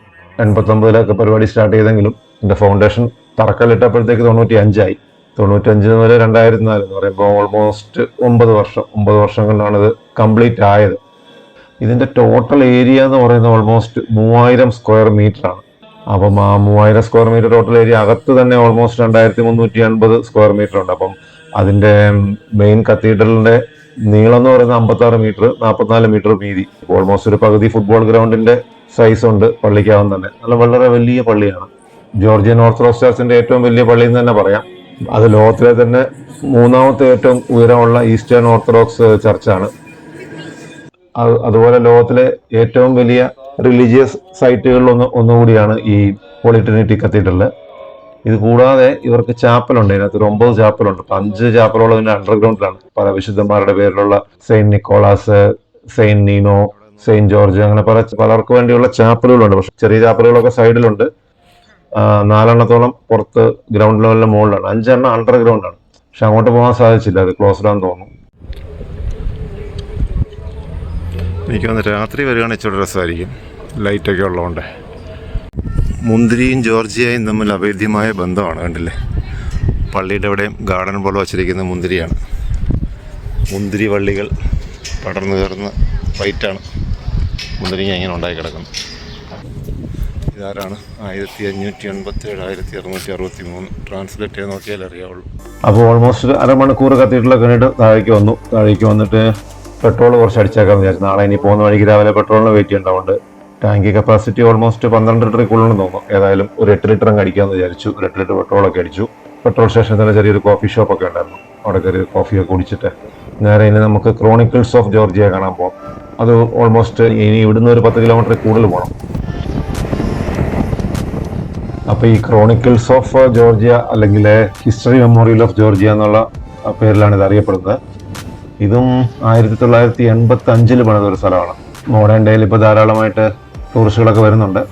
എൺപത്തൊമ്പതിലൊക്കെ പരിപാടി സ്റ്റാർട്ട് ചെയ്തെങ്കിലും ഇതിന്റെ ഫൗണ്ടേഷൻ തറക്കല്ലിട്ടപ്പോഴത്തേക്ക് തൊണ്ണൂറ്റി അഞ്ചായി തൊണ്ണൂറ്റഞ്ച് മുതൽ രണ്ടായിരത്തി നാല് എന്ന് പറയുമ്പോൾ ഓൾമോസ്റ്റ് ഒമ്പത് വർഷം ഒമ്പത് വർഷം കൊണ്ടാണ് ഇത് കംപ്ലീറ്റ് ആയത്. ഇതിന്റെ ടോട്ടൽ ഏരിയ എന്ന് പറയുന്നത് ഓൾമോസ്റ്റ് മൂവായിരം സ്ക്വയർ മീറ്റർ ആണ്. അപ്പം ആ മൂവായിരം സ്ക്വയർ മീറ്റർ ടോട്ടൽ ഏരിയ അകത്ത് തന്നെ ഓൾമോസ്റ്റ് രണ്ടായിരത്തി മുന്നൂറ്റി അൻപത് സ്ക്വയർ മീറ്റർ ഉണ്ട്. അപ്പം അതിന്റെ മെയിൻ കത്തീഡ്രലിന്റെ നീളം എന്ന് പറയുന്നത് അമ്പത്തി ആറ് മീറ്റർ നാൽപ്പത്തിനാല് മീറ്റർ വീതി. ഓൾമോസ്റ്റ് ഒരു പകുതി ഫുട്ബോൾ ഗ്രൗണ്ടിന്റെ സൈസ് ഉണ്ട് പള്ളിക്കകം തന്നെ. നല്ല വളരെ വലിയ പള്ളിയാണ്. ജോർജിയൻ ഓർത്തഡോക്സ് ചർച്ചിന്റെ ഏറ്റവും വലിയ പള്ളി എന്ന് തന്നെ പറയാം. അത് ലോകത്തിലെ തന്നെ മൂന്നാമത്തെ ഏറ്റവും ഉയരമുള്ള ഈസ്റ്റേൺ ഓർത്തഡോക്സ് ചർച്ചാണ്. അത് അതുപോലെ ലോകത്തിലെ ഏറ്റവും വലിയ റിലീജിയസ് സൈറ്റുകളിൽ ഒന്ന് ഒന്നുകൂടിയാണ് ഈ പോളിറ്റനിറ്റി കത്തീഡ്രൽ. ഇത് കൂടാതെ ഇവർക്ക് ചാപ്പലുണ്ട് ഇതിനകത്ത്. ഒരു ഒമ്പത് ചാപ്പലുണ്ട്. അപ്പൊ അഞ്ച് ചാപ്പലുകൾ ഇതിന്റെ അണ്ടർഗ്രൗണ്ടിലാണ് പല വിശുദ്ധന്മാരുടെ പേരിലുള്ള saint Nicholas saint Nino saint George അങ്ങനെ പല പലർക്ക് വേണ്ടിയുള്ള ചാപ്പലുകളുണ്ട്. പക്ഷെ ചെറിയ ചാപ്പലുകളൊക്കെ സൈഡിലുണ്ട്. നാലെണ്ണത്തോളം പുറത്ത് ഗ്രൗണ്ട് ലെവലിന് മുകളിലാണ്. അഞ്ചെണ്ണം ആണ്. പക്ഷെ അങ്ങോട്ട് പോകാൻ സാധിച്ചില്ല. അത് ആണെന്ന് തോന്നുന്നു. എനിക്ക് വന്ന് രാത്രി വരികയാണെങ്കിൽ ഇച്ചിരി രസമായിരിക്കും. ലൈറ്റൊക്കെ ഉള്ളതുകൊണ്ട്. മുന്തിരിയും ജോർജിയയും തമ്മിൽ അഭേദ്യമായ ബന്ധമാണ് കണ്ടില്ലേ? പള്ളിയുടെ അവിടെയും ഗാർഡൻ പോലെ വച്ചിരിക്കുന്ന മുന്തിരിയാണ്. മുന്തിരി വള്ളികൾ പടർന്നു കയറുന്ന വൈറ്റാണ് മുന്തിരിങ്ങ ഇങ്ങനെ ഉണ്ടായി കിടക്കുന്നത്. ഇതാരാണ് ആയിരത്തി അഞ്ഞൂറ്റി എൺപത്തി ഏഴ് ആയിരത്തി അറുന്നൂറ്റി അറുപത്തി മൂന്ന് ട്രാൻസ്ലേറ്റ് ചെയ്ത് നോക്കിയാലേ അറിയാവുള്ളൂ. അപ്പോൾ ഓൾമോസ്റ്റ് അരമണിക്കൂർ കത്തിയിട്ടുള്ള കഴിഞ്ഞിട്ട് താഴേക്ക് വന്നു. താഴേക്ക് വന്നിട്ട് പെട്രോൾ കുറച്ച് അടിച്ചേക്കാൻ വിചാരിച്ചു. നാളെ ഇനി പോകുന്ന വഴിക്ക് രാവിലെ പെട്രോളിന് വെയിറ്റ് ഉണ്ടാവുന്നുണ്ട് ടാങ്ക് കപ്പാസിറ്റി ഓൾമോസ്റ്റ് പന്ത്രണ്ട് ലിറ്ററിക്കുള്ളിൽ തോന്നുന്നു. ഏതായാലും ഒരു എട്ട് ലിറ്റർ അങ്ങ് അടിക്കാമെന്ന് വിചാരിച്ചു. ഒരു എട്ട് ലിറ്റർ പെട്രോളൊക്കെ അടിച്ചു. പെട്രോൾ സ്റ്റേഷനിൽ തന്നെ ചെറിയൊരു കോഫി ഷോപ്പൊക്കെ ഉണ്ടായിരുന്നു. അവിടെ കയറി കോഫിയൊക്കെ കുടിച്ചിട്ട്. നേരെ ഇനി നമുക്ക് ക്രോണിക്കിൾസ് ഓഫ് ജോർജിയ കാണാൻ പോകാം അത് ഓൾമോസ്റ്റ് ഇനി ഇവിടുന്ന് ഒരു പത്ത് കിലോമീറ്റർ കൂടുതൽ പോകണം അപ്പൊ ഈ ക്രോണിക്കിൾസ് ഓഫ് ജോർജിയ അല്ലെങ്കിൽ ഹിസ്റ്ററി മെമ്മോറിയൽ ഓഫ് ജോർജിയ എന്നുള്ള പേരിലാണ് ഇത് അറിയപ്പെടുന്നത്. ഇതും ആയിരത്തി തൊള്ളായിരത്തി എൺപത്തി അഞ്ചിൽ പണിത ഒരു സ്ഥലമാണ് മോഡേൺ ഡേയിൽ ഇപ്പോൾ ധാരാളമായിട്ട് ടൂറിസ്റ്റുകളൊക്കെ വരുന്നുണ്ട്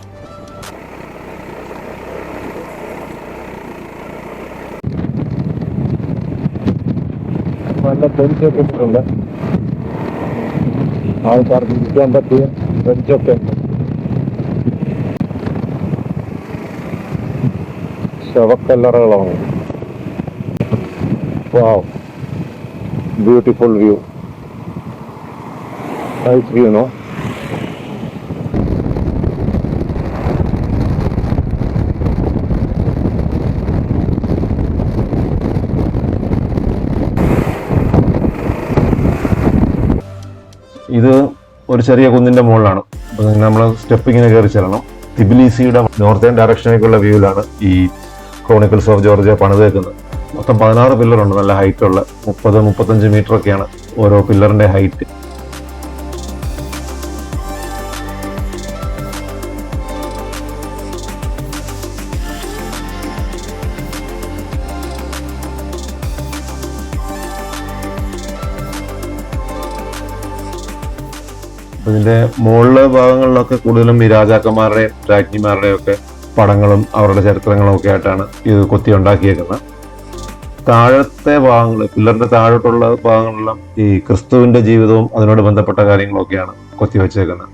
ആൾക്കാർക്ക് ഇരിക്കാൻ പറ്റിയ ബെഞ്ചൊക്കെ ഉണ്ട്. ശവക്കല്ലറകളാണ് wow beautiful view nice view no ഇത് ഒരു ചെറിയ കുന്നിന്റെ മുകളിലാണ്. നമ്മൾ സ്റ്റെപ്പ് ഇങ്ങനെ കയറി ചെല്ലണം. തിബിലിസിയുടെ നോർത്തേൺ ഡയറക്ഷനിലേക്കുള്ള വ്യൂവിലാണ് ഈ ക്രോണിക്കിൾസ് ഓഫ് ജോർജിയ പണിതേക്കുന്നത്. മൊത്തം പതിനാറ് പില്ലറുണ്ട് നല്ല ഹൈറ്റ് ഉള്ള മുപ്പത് മുപ്പത്തഞ്ച് മീറ്റർ ഒക്കെയാണ് ഓരോ പില്ലറിന്റെ ഹൈറ്റ് ഇതിന്റെ മുകളിലെ ഭാഗങ്ങളിലൊക്കെ കൂടുതലും ഈ രാജാക്കന്മാരുടെയും രാജ്ഞിമാരുടെയും ഒക്കെ പടങ്ങളും അവരുടെ ചരിത്രങ്ങളും ഒക്കെ ആയിട്ടാണ് ഇത് കൊത്തി ഉണ്ടാക്കിയേക്കുന്നത്. താഴത്തെ ഭാഗങ്ങൾ പില്ലറിന്റെ താഴോട്ടുള്ള ഭാഗങ്ങളെല്ലാം ഈ ക്രിസ്തുവിന്റെ ജീവിതവും അതിനോട് ബന്ധപ്പെട്ട കാര്യങ്ങളൊക്കെയാണ് കൊത്തി വെച്ചേക്കുന്നത്.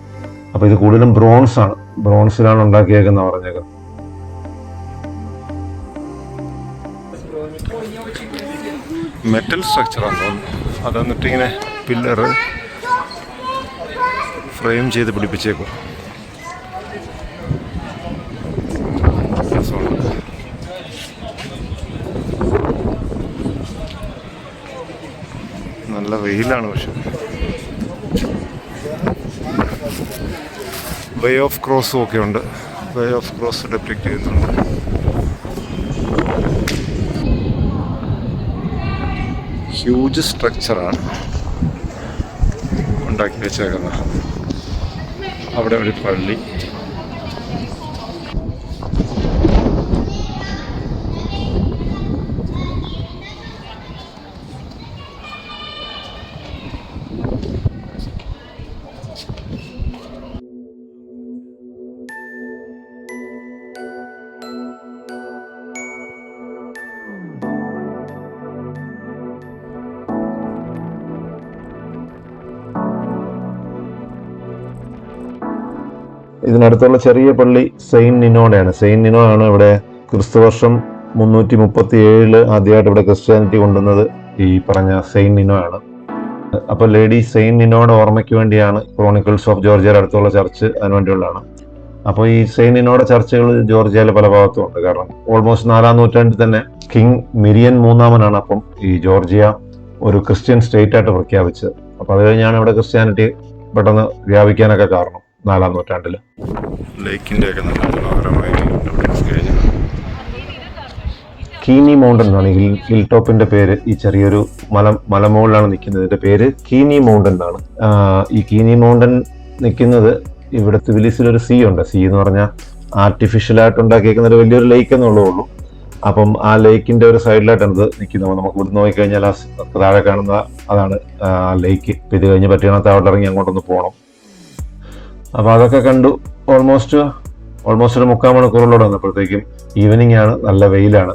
അപ്പൊ ഇത് കൂടുതലും ബ്രോൺസ് ആണ്. ബ്രോൺസിലാണ് ഉണ്ടാക്കിയേക്കുന്ന പറഞ്ഞേക്കുന്നത്. മെറ്റൽ സ്ട്രക്ചർ തോന്നുന്നു. അത് എന്നിട്ട് ഇങ്ങനെ പില്ലറ് ഫ്രെയിം ചെയ്ത് പിടിപ്പിച്ചേക്കും. നല്ല വെയിലാണ് പക്ഷെ. വേ ഓഫ് ക്രോസും ഒക്കെ ഉണ്ട്. വേ ഓഫ് ക്രോസ് ഡെപ്ലിക്റ്റ് ചെയ്യുന്നുണ്ട്. ഹ്യൂജ് സ്ട്രക്ചറാണ് ഉണ്ടാക്കി വെച്ചേക്കുന്നത്. അവിടെ ഒരു പള്ളി. ഇതിനടുത്തുള്ള ചെറിയ പള്ളി സെയിൻ നിനോടെയാണ് സെയിൻ നിനോ ആണ് ഇവിടെ ക്രിസ്തുവർഷം മുന്നൂറ്റി മുപ്പത്തി ഏഴിൽ ആദ്യമായിട്ട് ഇവിടെ ക്രിസ്ത്യാനിറ്റി കൊണ്ടുവന്നത് ഈ പറഞ്ഞ സെയിൻ നിനോ ആണ് അപ്പോൾ ലേഡി സെയിൻ നിനോയുടെ ഓർമ്മയ്ക്ക് വേണ്ടിയാണ് ക്രോണിക്കിൾസ് ഓഫ് ജോർജിയയുടെ അടുത്തുള്ള ചർച്ച് അതിനുവേണ്ടിയുള്ളതാണ്. അപ്പോൾ ഈ സെയിൻ നിനോയുടെ ചർച്ചകൾ ജോർജിയയിലെ പല ഭാഗത്തും ഉണ്ട്. കാരണം ഓൾമോസ്റ്റ് നാലാം നൂറ്റാണ്ടിൽ തന്നെ കിങ് മിരിയൻ മൂന്നാമനാണ് അപ്പം ഈ ജോർജിയ ഒരു ക്രിസ്ത്യൻ സ്റ്റേറ്റ് ആയിട്ട് പ്രഖ്യാപിച്ചത്. അപ്പോൾ അത് കഴിഞ്ഞാണ് ഇവിടെ ക്രിസ്ത്യാനിറ്റി പെട്ടെന്ന് വ്യാപിക്കാനൊക്കെ കാരണം. നാലാം നൂറ്റാണ്ടിൽ ലേക്കിന്റെ ഒക്കെ നല്ല മനോഹരമായ view ഉണ്ട് ഇവിടെ കഴിഞ്ഞാൽ. കീനി മൗണ്ടൻ എന്നാണ് ഹിൽ ഹിൽ ടോപ്പിന്റെ പേര്. ഈ ചെറിയൊരു മല മലമുകളിലാണ് നിൽക്കുന്നത്. ഇതിന്റെ പേര് കീനി മൗണ്ടൻ എന്നാണ്. ഈ കീനി മൗണ്ടൻ നിൽക്കുന്നത് ഇവിടെ തിബിലിസിൽ സീ ഉണ്ട്. സീ എന്ന് പറഞ്ഞാൽ ആർട്ടിഫിഷ്യൽ ആയിട്ട് ഉണ്ടാക്കിയേക്കുന്ന ഒരു വലിയൊരു ലേക്ക് എന്നുള്ളേ ഉള്ളൂ. അപ്പം ആ ലേക്കിന്റെ ഒരു സൈഡിലായിട്ടാണ് ഇത് നിൽക്കുന്നത് നമുക്ക് ഇവിടെ നോക്കിക്കഴിഞ്ഞാൽ ആ താഴെ കാണുന്ന അതാണ് ആ ലേക്ക് ഇപ്പം ഇത് കഴിഞ്ഞ് പറ്റുകയാണെങ്കിൽ അവിടെ ഇറങ്ങി അങ്ങോട്ടൊന്ന് പോകണം. അപ്പോൾ അതൊക്കെ കണ്ടു ഓൾമോസ്റ്റ് ഓൾമോസ്റ്റ് ഒരു മുക്കാൽ മണിക്കൂറിലൂടെ വന്നപ്പോഴത്തേക്കും ഈവനിങ് ആണ് നല്ല വെയിലാണ്.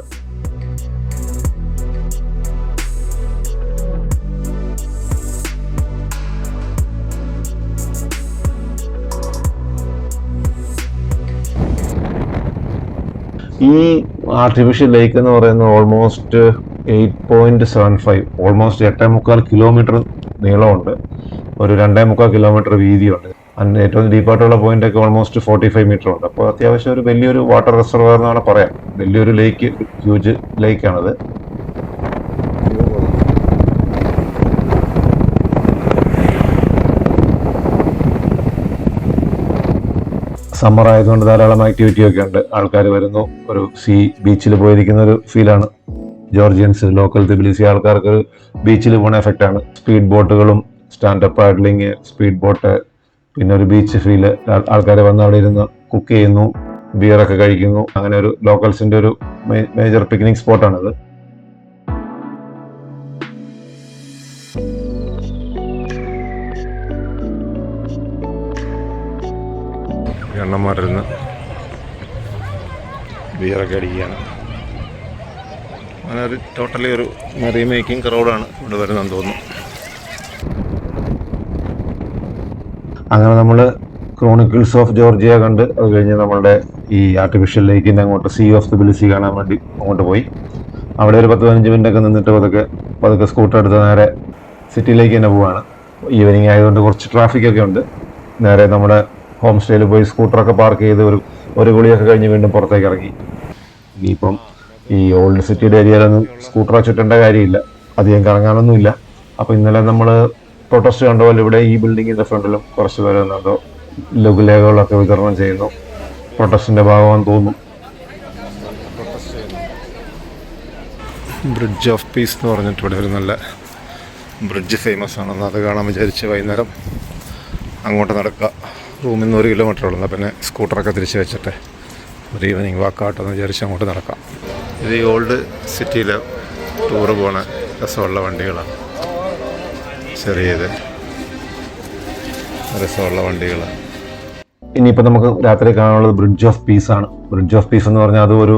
ഈ ആർട്ടിഫിഷ്യൽ ലേക്ക് എന്ന് പറയുന്നത് almost eight point seven five almost എട്ടേ മുക്കാൽ കിലോമീറ്റർ നീളമുണ്ട്. ഒരു രണ്ടേ മുക്കാൽ കിലോമീറ്റർ വീതിയുണ്ട്. ഏറ്റവും ഡീപ്പായിട്ടുള്ള പോയിന്റ് ഒക്കെ ഓൾമോസ്റ്റ് ഫോർട്ടി ഫൈവ് മീറ്റർ ഉണ്ട്. അപ്പോൾ അത്യാവശ്യം ഒരു വലിയൊരു വാട്ടർ റിസർവർ എന്നാണ് പറയാം. വലിയൊരു ലേക്ക് ഹ്യൂജ് ലേക്കാണത് സമ്മർ ആയതുകൊണ്ട് ധാരാളം ആക്ടിവിറ്റി ഒക്കെ ഉണ്ട്. ആൾക്കാർ വരുന്നു. ഒരു സീ ബീച്ചിൽ പോയിരിക്കുന്ന ഒരു ഫീലാണ് ജോർജിയൻസ് ലോക്കൽ തിബിലിസി ആൾക്കാർക്ക് ബീച്ചിൽ പോണ എഫക്റ്റ് ആണ്. സ്പീഡ് ബോട്ടുകളും സ്റ്റാൻഡപ്പ് പാഡ്ലിങ് സ്പീഡ് ബോട്ട് പിന്നെ ഒരു ബീച്ച് ഫീൽ ആൾക്കാർ വന്ന് അവിടെ ഇരുന്ന് കുക്ക് ചെയ്യുന്നു ബിയറൊക്കെ കഴിക്കുന്നു. അങ്ങനെ ഒരു ലോക്കൽസിന്റെ ഒരു മേജർ പിക്നിക് സ്പോട്ടാണിത് എണ്ണമാരുന്ന് ബിയറൊക്കെ അടിക്കുകയാണ്. അങ്ങനെ ഒരു ടോട്ടലി ഒരു മെറി മേക്കിംഗ് ക്രൗഡാണ് ഇവിടെ വരുന്നതെന്ന് തോന്നുന്നു. അങ്ങനെ നമ്മൾ ക്രോണിക്കിൾസ് ഓഫ് ജോർജിയ കണ്ട് അത് കഴിഞ്ഞ് നമ്മളുടെ ഈ ആർട്ടിഫിഷ്യൽ ലേക്കിന്റെ അങ്ങോട്ട് സീ ഓഫ് ദി ബിലിസി കാണാൻ വേണ്ടി അങ്ങോട്ട് പോയി. അവിടെ ഒരു പത്ത് പതിനഞ്ച് മിനിറ്റ് ഒക്കെ നിന്നിട്ട് പതുക്കെ പതുക്കെ സ്കൂട്ടർ എടുത്ത് നേരെ സിറ്റിയിലേക്ക് തന്നെ പോവാണ്. ഈവനിങ് ആയതുകൊണ്ട് കുറച്ച് ട്രാഫിക് ഒക്കെ ഉണ്ട്. നേരെ നമ്മുടെ ഹോം സ്റ്റേയിൽ പോയി സ്കൂട്ടറൊക്കെ പാർക്ക് ചെയ്ത് ഒരു ഒരു കുളിയൊക്കെ കഴിഞ്ഞ് വീണ്ടും പുറത്തേക്ക് ഇറങ്ങി. ഇനിയിപ്പം ഈ ഓൾഡ് സിറ്റിയുടെ ഏരിയയിലൊന്നും സ്കൂട്ടർ ചുറ്റേണ്ട കാര്യമില്ല. അധികം കറങ്ങാനൊന്നുമില്ല. അപ്പോൾ ഇന്നലെ നമ്മൾ പ്രൊട്ടസ്റ്റ് കണ്ട ഇവിടെ ഈ ബിൽഡിങ്ങിന്റെ ഫ്രണ്ടിലും കുറച്ച് പേര് എന്തോ ലഘുലേഖകളൊക്കെ വിതരണം ചെയ്യുന്നു. പ്രൊട്ടസ്റ്റിന്റെ ഭാഗമാണെന്ന് തോന്നുന്നു. ബ്രിഡ്ജ് ഓഫ് പീസ് എന്ന് പറഞ്ഞിട്ട് ഇവിടെ ഒരു നല്ല ബ്രിഡ്ജ് ഫേമസ് ആണെന്ന് അത് കാണാൻ വിചാരിച്ച് വൈകുന്നേരം അങ്ങോട്ട് നടക്കുക. റൂമിൽ നിന്ന് ഒരു കിലോമീറ്റർ ഉള്ളു. പിന്നെ സ്കൂട്ടറൊക്കെ തിരിച്ച് വെച്ചിട്ട് ഒരു ഈവനിങ് വാക്കാട്ടെന്ന് വിചാരിച്ച് അങ്ങോട്ട് നടക്കാം. ഇത് ഈ ഓൾഡ് സിറ്റിയിൽ ടൂറ് പോണ രസമുള്ള വണ്ടികളാണ്. ചെറിയത്. രസമുള്ള വണ്ടികൾ ഇനിയിപ്പോൾ നമുക്ക് രാത്രി കാണാനുള്ളത് ബ്രിഡ്ജ് ഓഫ് പീസ് ആണ്. ബ്രിഡ്ജ് ഓഫ് പീസ് എന്ന് പറഞ്ഞാൽ അത് ഒരു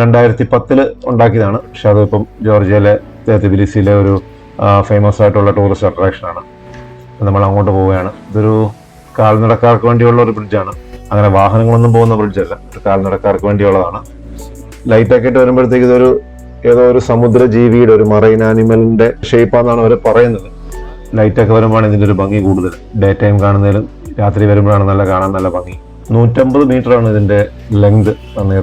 രണ്ടായിരത്തി പത്തിൽ ഉണ്ടാക്കിയതാണ്. പക്ഷെ അതിപ്പം ജോർജിയയിലെ തിബിലിസിയിലെ ഒരു ഫേമസ് ആയിട്ടുള്ള ടൂറിസ്റ്റ് അട്രാക്ഷൻ ആണ്. നമ്മൾ അങ്ങോട്ട് പോവുകയാണ്. ഇതൊരു കാൽനടക്കാർക്ക് വേണ്ടിയുള്ള ഒരു ബ്രിഡ്ജാണ് അങ്ങനെ വാഹനങ്ങളൊന്നും പോകുന്ന ബ്രിഡ്ജല്ല ഒരു കാൽനടക്കാർക്ക് വേണ്ടിയുള്ളതാണ്. ലൈറ്റൊക്കെ ഇട്ട് വരുമ്പോഴത്തേക്ക് ഇതൊരു ഏതോ ഒരു സമുദ്ര ജീവിയുടെ ഒരു മറൈൻ ആനിമലിന്റെ ഷേപ്പാന്നാണ് അവർ പറയുന്നത്. ലൈറ്റൊക്കെ വരുമ്പോഴാണ് ഇതിന്റെ ഒരു ഭംഗി കൂടുതൽ. ഡേ ടൈം കാണുന്നതിലും രാത്രി വരുമ്പോഴാണ് നല്ല കാണാൻ നല്ല ഭംഗി. നൂറ്റമ്പത് മീറ്റർ ആണ് ഇതിന്റെ ലെങ്ത്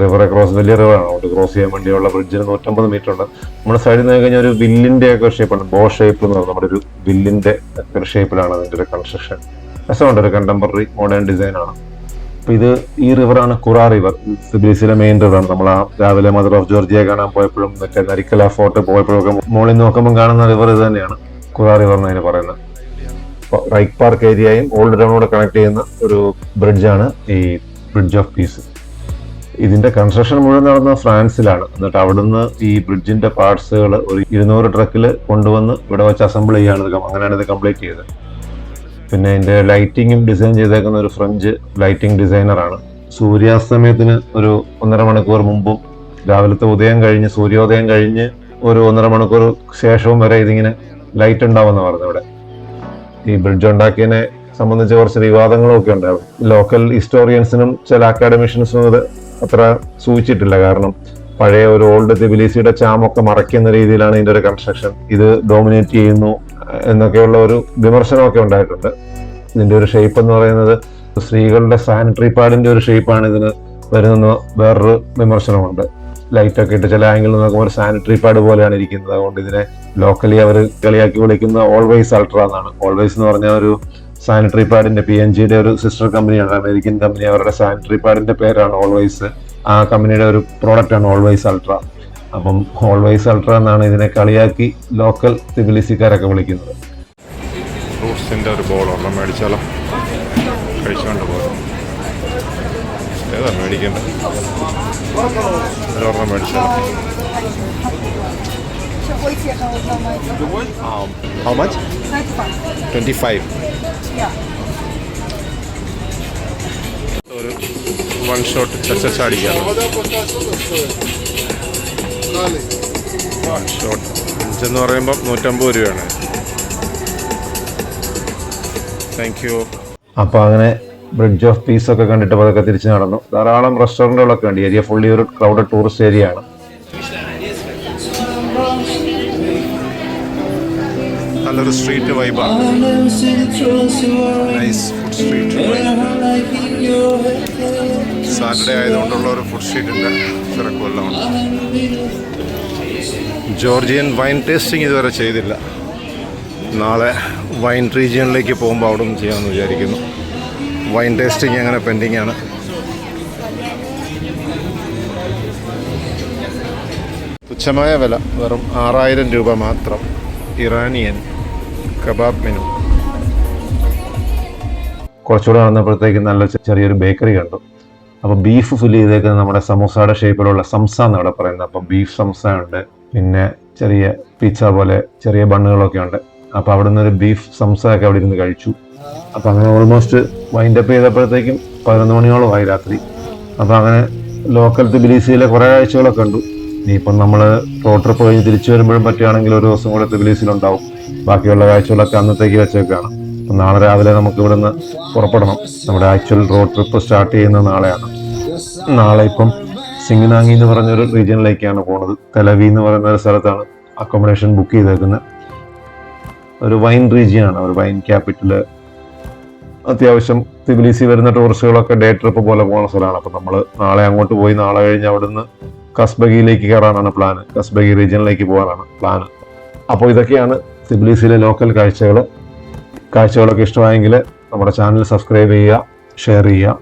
റിവർ ക്രോസ് വലിയ റിവറാണ് അങ്ങോട്ട് ക്രോസ് ചെയ്യാൻ വേണ്ടിയുള്ള ബ്രിഡ്ജിന് നൂറ്റമ്പത് മീറ്റർ ഉണ്ട്. നമ്മുടെ സൈഡിൽ നിന്ന് കഴിഞ്ഞാൽ ഒരു വില്ലിന്റെ ഒക്കെ ഷേപ്പാണ് ബോ ഷേപ്പ് എന്ന് പറഞ്ഞാൽ നമ്മുടെ ഒരു വില്ലിന്റെ ഷേപ്പിലാണ് അതിന്റെ ഒരു കൺസ്ട്രക്ഷൻ രസമുണ്ട് ഒരു കണ്ടംപററി മോഡേൺ ഡിസൈൻ ആണ് അപ്പൊ ഇത് ഈ റിവറാണ് കുറാ റിവർ ബ്രീസിലെ മെയിൻ റിവറാണ് നമ്മൾ ആ രാവിലെ മദർ ഓഫ് ജോർജിയ കാണാൻ പോയപ്പോഴും മറ്റേ നരിക്കല ഫോർട്ട് പോയപ്പോഴും ഒക്കെ മുകളിൽ നോക്കുമ്പോൾ കാണുന്ന റിവർ ഇത് തന്നെയാണ്. കുറാ റിവർ എന്നതിന് പറയുന്നത് റൈറ്റ് പാർക്ക് ഏരിയയും ഓൾഡ് ടൗണോട് കണക്ട് ചെയ്യുന്ന ഒരു ബ്രിഡ്ജാണ് ഈ ബ്രിഡ്ജ് ഓഫ് പീസ് ഇതിന്റെ കൺസ്ട്രക്ഷൻ മുഴുവൻ നടന്ന ഫ്രാൻസിലാണ്. എന്നിട്ട് അവിടുന്ന് ഈ ബ്രിഡ്ജിന്റെ പാർട്സുകൾ ഒരു ഇരുന്നൂറ് ട്രക്കിൽ കൊണ്ടുവന്ന് ഇവിടെ വെച്ച് അസംബിൾ ചെയ്യാണ് അങ്ങനെയാണ് ഇത് കംപ്ലീറ്റ് ചെയ്തത്. പിന്നെ ഇതിന്റെ ലൈറ്റിങ്ങും ഡിസൈൻ ചെയ്തേക്കുന്ന ഒരു ഫ്രഞ്ച് ലൈറ്റിംഗ് ഡിസൈനറാണ് സൂര്യാസ്തമയത്തിന് ഒരു ഒന്നര മണിക്കൂർ മുമ്പും രാവിലത്തെ ഉദയം കഴിഞ്ഞ് സൂര്യോദയം കഴിഞ്ഞ് ഒരു ഒന്നര മണിക്കൂർ ശേഷവും വരെ ഇതിങ്ങനെ ലൈറ്റ് ഉണ്ടാവുമെന്ന് പറഞ്ഞു ഇവിടെ. ഈ ബ്രിഡ്ജ് ഉണ്ടാക്കിയതിനെ സംബന്ധിച്ച് കുറച്ച് വിവാദങ്ങളും ഒക്കെ ഉണ്ടായിരുന്നു ലോക്കൽ ഹിസ്റ്റോറിയൻസിനും ചില അക്കാഡമിഷ്യൻസിനും ഇത് അത്ര സൂചിച്ചിട്ടില്ല. കാരണം പഴയ ഒരു ഓൾഡ് തിബിലിസിയുടെ ചാമൊക്കെ മറയ്ക്കുന്ന രീതിയിലാണ് ഇതിന്റെ ഒരു കൺസ്ട്രക്ഷൻ ഇത് ഡോമിനേറ്റ് ചെയ്യുന്നു. എന്നൊക്കെയുള്ള ഒരു വിമർശനമൊക്കെ ഉണ്ടായിട്ടുണ്ട്. ഇതിന്റെ ഒരു ഷേപ്പ് എന്ന് പറയുന്നത് സ്ത്രീകളുടെ സാനിറ്ററി പാഡിന്റെ ഒരു ഷേപ്പാണ് ഇതിന് വരുന്ന വേറൊരു വിമർശനമുണ്ട്. ലൈറ്റൊക്കെ ഇട്ട് ചില ആംഗിളിൽ നോക്കുമ്പോൾ ഒരു സാനിറ്ററി പാഡ് പോലെയാണ് ഇരിക്കുന്നത്. അതുകൊണ്ട് ഇതിനെ ലോക്കലി അവർ കളിയാക്കി വിളിക്കുന്ന ഓൾവേസ് അൾട്ര എന്നാണ്. ഓൾവേസ് എന്ന് പറഞ്ഞ ഒരു സാനിറ്ററി പാഡിന്റെ പി എൻ ജിയുടെ ഒരു സിസ്റ്റർ കമ്പനിയാണ് അമേരിക്കൻ കമ്പനി അവരുടെ സാനിറ്ററി പാഡിന്റെ പേരാണ് ഓൾവേസ് ആ കമ്പനിയുടെ ഒരു പ്രോഡക്റ്റ് ആണ് ഓൾവേസ് അൾട്ര അപ്പം ഹോൾവൈസ് അൾട്ര എന്നാണ് ഇതിനെ കളിയാക്കി ലോക്കൽ തിബിലിസിക്കാരൊക്കെ വിളിക്കുന്നത്. ഫ്രൂട്ട്സിന്റെ ഒരു മേടിച്ചാലോ? കഴിച്ചുകൊണ്ട് പോകാം ഏതാ മേടിക്കേണ്ടത്? ഒരെണ്ണം മേടിച്ചാലോ? മച്ച് ട്വന്റി ഫൈവ് ഒരു വൺ ഷോട്ട് ചച്ച അടിക്കാം ഷോട്ട് അഞ്ചെന്ന് പറയുമ്പോൾ നൂറ്റമ്പത് രൂപയാണ്. താങ്ക് യു അപ്പോൾ അങ്ങനെ ബ്രിഡ്ജ് ഓഫ് പീസ് ഒക്കെ കണ്ടിട്ട് പതൊക്കെ തിരിച്ചു നടന്നു. ധാരാളം റെസ്റ്റോറന്റുകളൊക്കെ ഉണ്ട്. ഏരിയ ഫുള്ളി ഒരു ക്രൗഡഡ് ടൂറിസ്റ്റ് ഏരിയ ആണ്. നല്ലൊരു സ്ട്രീറ്റ് വൈബാണ് നൈസ് ഫുഡ് സ്ട്രീറ്റ് സാറ്റർഡേ ആയതുകൊണ്ടുള്ള ഒരു ഫുഡ് സ്ട്രീറ്റിന്റെ തിരക്കുമെല്ലാം ഉണ്ട്. ജോർജിയൻ വൈൻ ടേസ്റ്റിംഗ് ഇതുവരെ ചെയ്തില്ല. നാളെ വൈൻ റീജിയനിലേക്ക് പോകുമ്പോൾ അവിടെ നിന്ന് ചെയ്യാമെന്ന് വിചാരിക്കുന്നു. വൈൻ ടേസ്റ്റിംഗ് അങ്ങനെ പെൻഡിങ് ആണ്. തുച്ഛമായ വില വെറും ആറായിരം രൂപ മാത്രം. ഇറാനിയൻ കബാബ് മെനു കുറച്ചുകൂടെ നടന്നപ്പോഴത്തേക്ക് നല്ല ചെറിയൊരു ബേക്കറി കണ്ടു. അപ്പോൾ ബീഫ് ഫില്ല് ചെയ്തേക്കുന്നത് നമ്മുടെ സമൂസയുടെ ഷേപ്പിലുള്ള സംസ എന്ന് ഇവിടെ പറയുന്നത്. അപ്പോൾ ബീഫ് സംസ ഉണ്ട്. പിന്നെ ചെറിയ പിസ്സ പോലെ ചെറിയ ബണ്ണുകളൊക്കെ ഉണ്ട്. അപ്പോൾ അവിടെ ഒരു ബീഫ് സംസ ഒക്കെ അവിടെ ഇരുന്ന് കഴിച്ചു. അപ്പോൾ അങ്ങനെ ഓൾമോസ്റ്റ് വൈൻഡപ്പ് ചെയ്തപ്പോഴത്തേക്കും പതിനൊന്ന് മണിയോളമായി രാത്രി. അപ്പോൾ അങ്ങനെ ലോക്കൽ തിബിലീസിയിലെ കുറേ കാഴ്ചകളൊക്കെ കണ്ടു. ഇനിയിപ്പം നമ്മൾ റോഡ് ട്രിപ്പ് കഴിഞ്ഞ് തിരിച്ചു വരുമ്പോഴും പറ്റുകയാണെങ്കിൽ ഒരു ദിവസം കൂടെ തിബിലീസിലുണ്ടാവും ബാക്കിയുള്ള കാഴ്ചകളൊക്കെ അന്നത്തേക്ക് വെച്ചേക്കാണ്. നാളെ രാവിലെ നമുക്ക് ഇവിടുന്ന് പുറപ്പെടണം. നമ്മുടെ ആക്ച്വൽ റോഡ് ട്രിപ്പ് സ്റ്റാർട്ട് ചെയ്യുന്ന നാളെയാണ്. നാളെ ഇപ്പം സിംഗ്നാങ്ങി എന്ന് പറഞ്ഞൊരു റീജിയനിലേക്കാണ് പോണത്. തെലവി എന്ന് പറയുന്ന ഒരു സ്ഥലത്താണ് അക്കോമഡേഷൻ ബുക്ക് ചെയ്തേക്കുന്നത്. ഒരു വൈൻ റീജിയനാണ്. ഒരു വൈൻ ക്യാപിറ്റൽ. അത്യാവശ്യം തിബിലിസി വരുന്ന ടൂറിസ്റ്റുകളൊക്കെ ഡേ ട്രിപ്പ് പോലെ പോകുന്ന സ്ഥലമാണ്. അപ്പം നമ്മൾ നാളെ അങ്ങോട്ട് പോയി നാളെ കഴിഞ്ഞ് അവിടുന്ന് കസ്ബഗിയിലേക്ക് കയറാനാണ് പ്ലാന് കസ്ബഗി റീജിയനിലേക്ക് പോകാനാണ് പ്ലാന് അപ്പോൾ ഇതൊക്കെയാണ് തിബിലിസിയിലെ ലോക്കൽ കാഴ്ചകൾ കാഴ്ചകളൊക്കെ ഇഷ്ടമായെങ്കിൽ നമ്മുടെ ചാനൽ സബ്സ്ക്രൈബ് ചെയ്യുക ഷെയർ ചെയ്യുക.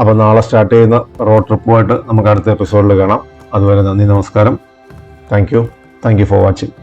അപ്പോൾ നാളെ സ്റ്റാർട്ട് ചെയ്യുന്ന റോഡ് ട്രിപ്പുമായിട്ട് നമുക്ക് അടുത്ത എപ്പിസോഡിൽ കാണാം. അതുവരെ നന്ദി നമസ്കാരം. Thank you. Thank you for watching.